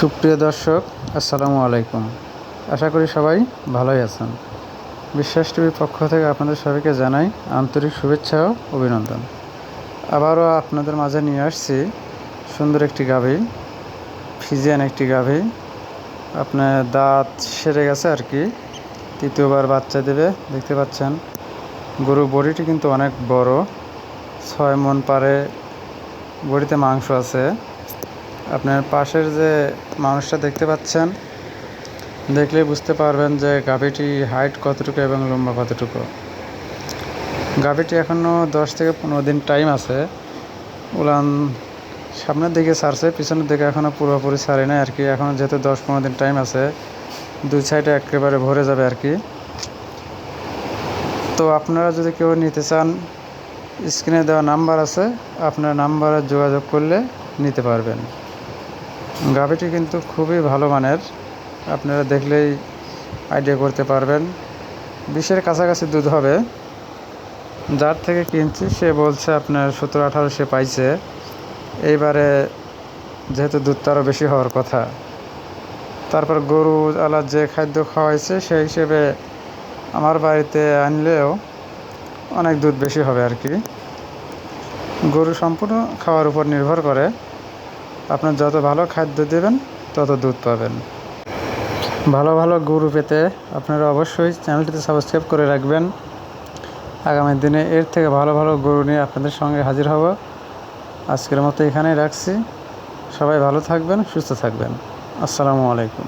সুপ্রিয় দর্শক, আসসালামু আলাইকুম। আশা করি সবাই ভালোই আছেন। বিশ্বাস টিভির পক্ষ থেকে আপনাদের সবাইকে জানাই আন্তরিক শুভেচ্ছা ও অভিনন্দন। আবারও আপনাদের মাঝে নিয়ে আসছি সুন্দর একটি গাভী, ফিজিয়ান একটি গাভী। আপনার দাঁত সেরে গেছে আর কি, তৃতীয়বার বাচ্চা দেবে, দেখতে পাচ্ছেন। গরুর বডিটি কিন্তু অনেক বড়, ছয় মন পারে, বডিতে মাংস আছে। আপনার পাশের যে মানুষটা দেখতে পাচ্ছেন দেখলে বুঝতে পারবেন যে গাভীটি হাইট কতটুকু এবং লম্বা কতটুকু। গাভীটি এখনও দশ থেকে পনেরো দিন টাইম আছে। উলান সামনের দিকে ছাড়ছে পিছনের দিকে এখনও পুরোপুরি ছাড়ে নাই আর কি। এখনও যেহেতু দশ পনেরো দিন টাইম আছে, দুই সাইডে একেবারে ভরে যাবে আর কি। তো আপনারা যদি কেউ নিতে চান, স্ক্রিনে দেওয়া নাম্বার আছে, আপনার নাম্বারে যোগাযোগ করলে নিতে পারবেন। গাভীটি কিন্তু খুবই ভালো মানের। আপনারা দেখলেই আইডিয়া করতে পারবেন। বিশের কাছাকাছি দুধ হবে। যার থেকে কিনছি, সে বলছে আপনার সতেরো, আঠারো সে পাইছে। এইবারে যেহেতু দুধটা আরও বেশি হওয়ার কথা। তারপর গরু আলার যে খাদ্য খাওয়াইছে, সেই হিসেবে আমার বাড়িতে আনলেও অনেক দুধ বেশি হবে আর কি। গরু সম্পূর্ণ খাওয়ার উপর নির্ভর করে। আপনার যত ভালো খাদ্য দেবেন, তত দুধ পাবেন। ভালো ভালো গরু পেতে আপনারা অবশ্যই চ্যানেলটিতে সাবস্ক্রাইব করে রাখবেন। আগামী দিনে এর থেকে ভালো ভালো গরু নিয়ে আপনাদের সঙ্গে হাজির হব। আজকের মতো এখানেই রাখছি। সবাই ভালো থাকবেন, সুস্থ থাকবেন। আসসালামু আলাইকুম।